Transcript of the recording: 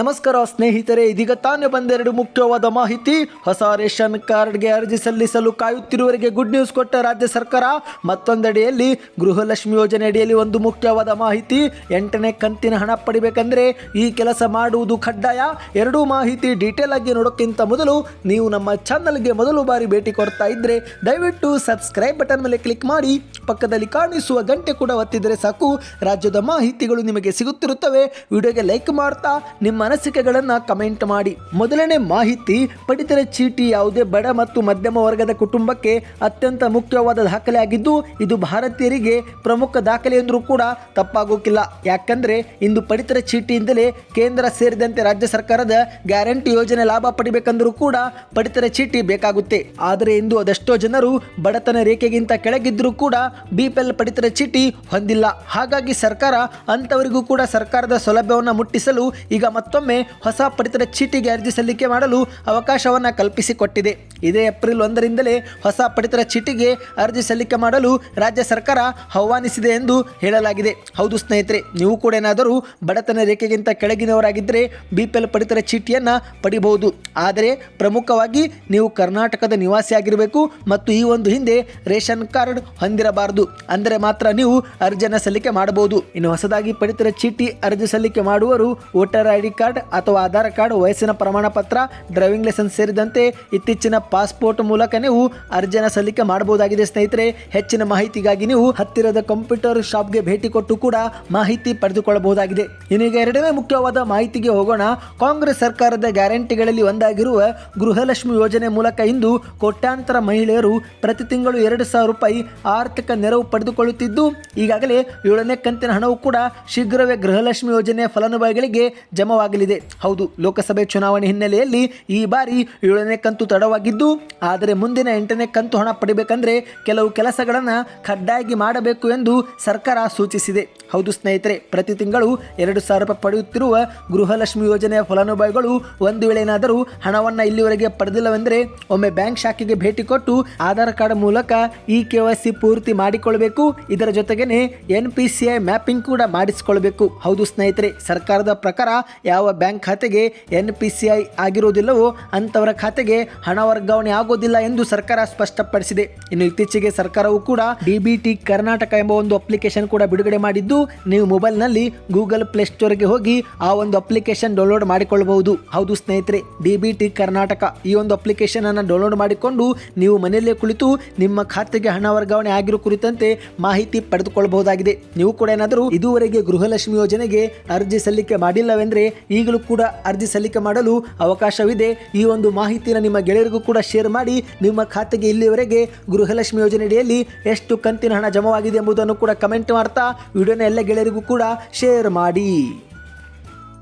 ನಮಸ್ಕಾರ ಸ್ನೇಹಿತರೆ, ಇದೀಗ ತಾನೇ ಬಂದೆರಡು ಮುಖ್ಯವಾದ ಮಾಹಿತಿ. ಹೊಸ ರೇಷನ್ ಕಾರ್ಡ್ಗೆ ಅರ್ಜಿ ಸಲ್ಲಿಸಲು ಕಾಯುತ್ತಿರುವವರಿಗೆ ಗುಡ್ ನ್ಯೂಸ್ ಕೊಟ್ಟ ರಾಜ್ಯ ಸರ್ಕಾರ. ಮತ್ತೊಂದೆಡೆಯಲ್ಲಿ ಗೃಹಲಕ್ಷ್ಮಿ ಯೋಜನೆ ಅಡಿಯಲ್ಲಿ ಒಂದು ಮುಖ್ಯವಾದ ಮಾಹಿತಿ. ಎಂಟನೇ ಕಂತಿನ ಹಣ ಪಡಿಬೇಕಂದ್ರೆ ಈ ಕೆಲಸ ಮಾಡುವುದು ಕಡ್ಡಾಯ. ಎರಡೂ ಮಾಹಿತಿ ಡೀಟೇಲ್ ಆಗಿ ನೋಡೋಕ್ಕಿಂತ ಮೊದಲು ನೀವು ನಮ್ಮ ಚಾನಲ್ಗೆ ಮೊದಲು ಬಾರಿ ಭೇಟಿ ಕೊಡ್ತಾ ಇದ್ರೆ ದಯವಿಟ್ಟು ಸಬ್ಸ್ಕ್ರೈಬ್ ಬಟನ್ ಮೇಲೆ ಕ್ಲಿಕ್ ಮಾಡಿ. ಪಕ್ಕದಲ್ಲಿ ಕಾಣಿಸುವ ಗಂಟೆ ಕೂಡ ಒತ್ತಿದರೆ ಸಾಕು. ರಾಜ್ಯದ ಮಾಹಿತಿಗಳು ನಿಮಗೆ ಸಿಗುತ್ತಿರುತ್ತವೆ. ವಿಡಿಯೋಗೆ ಲೈಕ್ ಮಾಡ್ತಾ, ನಿಮ್ಮ ಅನಿಸಿಕೆಗಳನ್ನು ಕಮೆಂಟ್ ಮಾಡಿ. ಮೊದಲನೇ ಮಾಹಿತಿ, ಪಡಿತರ ಚೀಟಿ ಯಾವುದೇ ಬಡ ಮತ್ತು ಮಧ್ಯಮ ವರ್ಗದ ಕುಟುಂಬಕ್ಕೆ ಅತ್ಯಂತ ಮುಖ್ಯವಾದ ದಾಖಲೆ ಆಗಿದ್ದು ಇದು ಭಾರತೀಯರಿಗೆ ಪ್ರಮುಖ ದಾಖಲೆ ಎಂದರೂ ಕೂಡ ತಪ್ಪಾಗೋಕ್ಕಿಲ್ಲ ಯಾಕಂದ್ರೆ, ಇಂದು ಪಡಿತರ ಚೀಟಿಯಿಂದಲೇ ಕೇಂದ್ರ ಸೇರಿದಂತೆ ರಾಜ್ಯ ಸರ್ಕಾರದ ಗ್ಯಾರಂಟಿ ಯೋಜನೆ ಲಾಭ ಪಡಿಬೇಕಂದರೂ ಕೂಡ ಪಡಿತರ ಚೀಟಿ ಬೇಕಾಗುತ್ತೆ. ಆದರೆ, ಇಂದು ಅದೆಷ್ಟೋ ಜನರು ಬಡತನ ರೇಖೆಗಿಂತ ಕೆಳಗಿದ್ದರೂ ಕೂಡ ಬಿಪಿಎಲ್ ಪಡಿತರ ಚೀಟಿ ಹೊಂದಿಲ್ಲ. ಹಾಗಾಗಿ ಸರ್ಕಾರ, ಅಂಥವರಿಗೂ ಕೂಡ ಸರ್ಕಾರದ ಸೌಲಭ್ಯವನ್ನು ಮುಟ್ಟಿಸಲು ಈಗ ಮತ್ತೊಮ್ಮೆ ಹೊಸ ಪಡಿತರ ಚೀಟಿಗೆ ಅರ್ಜಿ ಸಲ್ಲಿಕೆ ಮಾಡಲು ಅವಕಾಶವನ್ನು ಕಲ್ಪಿಸಿಕೊಟ್ಟಿದೆ. ಇದೇ ಏಪ್ರಿಲ್ ಒಂದರಿಂದಲೇ ಹೊಸ ಪಡಿತರ ಚೀಟಿಗೆ ಅರ್ಜಿ ಸಲ್ಲಿಕೆ ಮಾಡಲು ರಾಜ್ಯ ಸರ್ಕಾರ ಆಹ್ವಾನಿಸಿದೆ ಎಂದು ಹೇಳಲಾಗಿದೆ. ಹೌದು ಸ್ನೇಹಿತರೆ, ನೀವು ಕೂಡ ಏನಾದರೂ ಬಡತನ ರೇಖೆಗಿಂತ ಕೆಳಗಿನವರಾಗಿದ್ದರೆ ಬಿ ಪಿ ಎಲ್ ಪಡಿತರ ಚೀಟಿಯನ್ನು ಪಡಿಬಹುದು. ಆದರೆ ಪ್ರಮುಖವಾಗಿ ನೀವು ಕರ್ನಾಟಕದ ನಿವಾಸಿಯಾಗಿರಬೇಕು ಮತ್ತು ಈ ಒಂದು ಹಿಂದೆ ರೇಷನ್ ಕಾರ್ಡ್ ಹೊಂದಿರಬಾರದು. ಅಂದರೆ ಮಾತ್ರ ನೀವು ಅರ್ಜಿಯನ್ನು ಸಲ್ಲಿಕೆ ಮಾಡಬಹುದು. ಇನ್ನು ಹೊಸದಾಗಿ ಪಡಿತರ ಚೀಟಿ ಅರ್ಜಿ ಸಲ್ಲಿಕೆ ಮಾಡುವರು ವೋಟರ್ ಐ ಡಿ ಕಾರ್ಡ್ ಅಥವಾ ಆಧಾರ್ ಕಾರ್ಡ್, ವಯಸ್ಸಿನ ಪ್ರಮಾಣ ಪತ್ರ ಡ್ರೈವಿಂಗ್ ಲೈಸೆನ್ಸ್ ಸೇರಿದಂತೆ ಇತ್ತೀಚಿನ ಪಾಸ್ಪೋರ್ಟ್ ಮೂಲಕ ನೀವು ಅರ್ಜಿಯನ್ನು ಸಲ್ಲಿಕೆ ಮಾಡಬಹುದಾಗಿದೆ. ಸ್ನೇಹಿತರೆ, ಹೆಚ್ಚಿನ ಮಾಹಿತಿಗಾಗಿ ನೀವು ಹತ್ತಿರದ ಕಂಪ್ಯೂಟರ್ ಶಾಪ್ಗೆ ಭೇಟಿ ಕೊಟ್ಟು ಕೂಡ ಮಾಹಿತಿ ಪಡೆದುಕೊಳ್ಳಬಹುದಾಗಿದೆ. ಇನ್ನೀಗ ಎರಡನೇ ಮುಖ್ಯವಾದ ಮಾಹಿತಿಗೆ ಹೋಗೋಣ. ಕಾಂಗ್ರೆಸ್ ಸರ್ಕಾರದ ಗ್ಯಾರಂಟಿಗಳಲ್ಲಿ ಒಂದಾಗಿರುವ ಗೃಹಲಕ್ಷ್ಮಿ ಯೋಜನೆ ಮೂಲಕ ಇಂದು ಕೋಟ್ಯಾಂತರ ಮಹಿಳೆಯರು ಪ್ರತಿ ತಿಂಗಳು ಎರಡು ಸಾವಿರ ರೂಪಾಯಿ ಆರ್ಥಿಕ ನೆರವು ಪಡೆದುಕೊಳ್ಳುತ್ತಿದ್ದು, ಈಗಾಗಲೇ ಏಳನೇ ಕಂತಿನ ಹಣವು ಕೂಡ ಶೀಘ್ರವೇ ಗೃಹಲಕ್ಷ್ಮಿ ಯೋಜನೆಯ ಫಲಾನುಭವಿಗಳಿಗೆ ಜಮವಾಗಲಿದೆ ಹೌದು, ಲೋಕಸಭೆ ಚುನಾವಣೆ ಹಿನ್ನೆಲೆಯಲ್ಲಿ ಈ ಬಾರಿ ಏಳನೇ ಕಂತು ತಡವಾಗಿದ್ದು, ಆದರೆ ಮುಂದಿನ ಎಂಟನೇ ಕಂತು ಹಣ ಪಡಿಬೇಕಂದ್ರೆ ಕೆಲವು ಕೆಲಸಗಳನ್ನು ಕಡ್ಡಾಯವಾಗಿ ಮಾಡಬೇಕು ಎಂದು ಸರ್ಕಾರ ಸೂಚಿಸಿದೆ. ಹೌದು ಸ್ನೇಹಿತರೆ, ಪ್ರತಿ ತಿಂಗಳು ಎರಡು ಸಾವಿರ ರೂಪಾಯಿ ಪಡೆಯುತ್ತಿರುವ ಗೃಹಲಕ್ಷ್ಮಿ ಯೋಜನೆಯ ಫಲಾನುಭವಿಗಳು ಒಂದು ವೇಳೆ ಏನಾದರೂ ಹಣವನ್ನು ಇಲ್ಲಿವರೆಗೆ ಪಡೆದಿಲ್ಲವೆಂದರೆ ಒಮ್ಮೆ ಬ್ಯಾಂಕ್ ಶಾಖೆಗೆ ಭೇಟಿ ಕೊಟ್ಟು ಆಧಾರ್ ಕಾರ್ಡ್ ಮೂಲಕ ಇ ಕೆ ಸಿ ಪೂರ್ತಿ ಮಾಡಿಕೊಳ್ಳಬೇಕು. ಇದರ ಜೊತೆಗೇನೆ N P C I mapping ಕೂಡ ಮಾಡಿಸಿಕೊಳ್ಬೇಕು ಹೌದು ಸ್ನೇಹಿತರೆ, ಸರ್ಕಾರದ ಪ್ರಕಾರ ಯಾವ ಬ್ಯಾಂಕ್ ಖಾತೆಗೆ ಎನ್ ಪಿ ಸಿ ಐ ಆಗಿರುವುದಿಲ್ಲವೋ ಅಂಥವರ ಖಾತೆಗೆ ಹಣ ವರ್ಗಾವಣೆ ಆಗೋದಿಲ್ಲ ಎಂದು ಸರ್ಕಾರ ಸ್ಪಷ್ಟಪಡಿಸಿದೆ. ಇನ್ನು ಇತ್ತೀಚೆಗೆ ಸರ್ಕಾರವು ಕೂಡ ಡಿ ಬಿ ಟಿ ಕರ್ನಾಟಕ ಎಂಬ ಒಂದು ಅಪ್ಲಿಕೇಶನ್ ಕೂಡ ಬಿಡುಗಡೆ ಮಾಡಿದ್ದು ನೀವು ಮೊಬೈಲ್ನಲ್ಲಿ ಗೂಗಲ್ ಪ್ಲೇ ಸ್ಟೋರ್ಗೆ ಹೋಗಿ ಆ ಒಂದು ಅಪ್ಲಿಕೇಶನ್ ಡೌನ್ಲೋಡ್ ಮಾಡಿಕೊಳ್ಳಬಹುದು ಹೌದು ಸ್ನೇಹಿತರೆ, ಡಿ ಬಿ ಟಿ ಕರ್ನಾಟಕ ಈ ಒಂದು ಅಪ್ಲಿಕೇಶನ್ ಅನ್ನು ಡೌನ್ಲೋಡ್ ಮಾಡಿಕೊಂಡು ನೀವು ಮನೆಯಲ್ಲೇ ಕುಳಿತು ನಿಮ್ಮ ಖಾತೆಗೆ ಹಣ ವರ್ಗಾವಣೆ ಆಗಿರೋ ಕುರಿತಂತೆ ಮಾಹಿತಿ ಪಡೆದುಕೊಳ್ಳಬಹುದಾಗಿದೆ ನೀವು ಕೂಡ ಏನಾದರೂ ಇದುವರೆಗೆ ಗೃಹಲಕ್ಷ್ಮಿ ಯೋಜನೆಗೆ ಅರ್ಜಿ ಸಲ್ಲಿಕೆ ಮಾಡಿಲ್ಲವೆಂದರೆ ಈಗಲೂ ಕೂಡ ಅರ್ಜಿ ಸಲ್ಲಿಕೆ ಮಾಡಲು ಅವಕಾಶವಿದೆ. ಈ ಒಂದು ಮಾಹಿತಿನ ನಿಮ್ಮ ಗೆಳೆಯರಿಗೂ ಕೂಡ ಶೇರ್ ಮಾಡಿ ನಿಮ್ಮ ಖಾತೆಗೆ ಇಲ್ಲಿವರೆಗೆ ಗೃಹಲಕ್ಷ್ಮಿ ಯೋಜನೆಯಡಿಯಲ್ಲಿ ಎಷ್ಟು ಕಂತಿನ ಹಣ ಜಮವಾಗಿದೆ ಎಂಬುದನ್ನು ಕೂಡ ಕಮೆಂಟ್ ಮಾಡ್ತಾ ವಿಡಿಯೋನ ಎಲ್ಲ ಗೆಳೆಯರಿಗೂ ಕೂಡ ಶೇರ್ ಮಾಡಿ.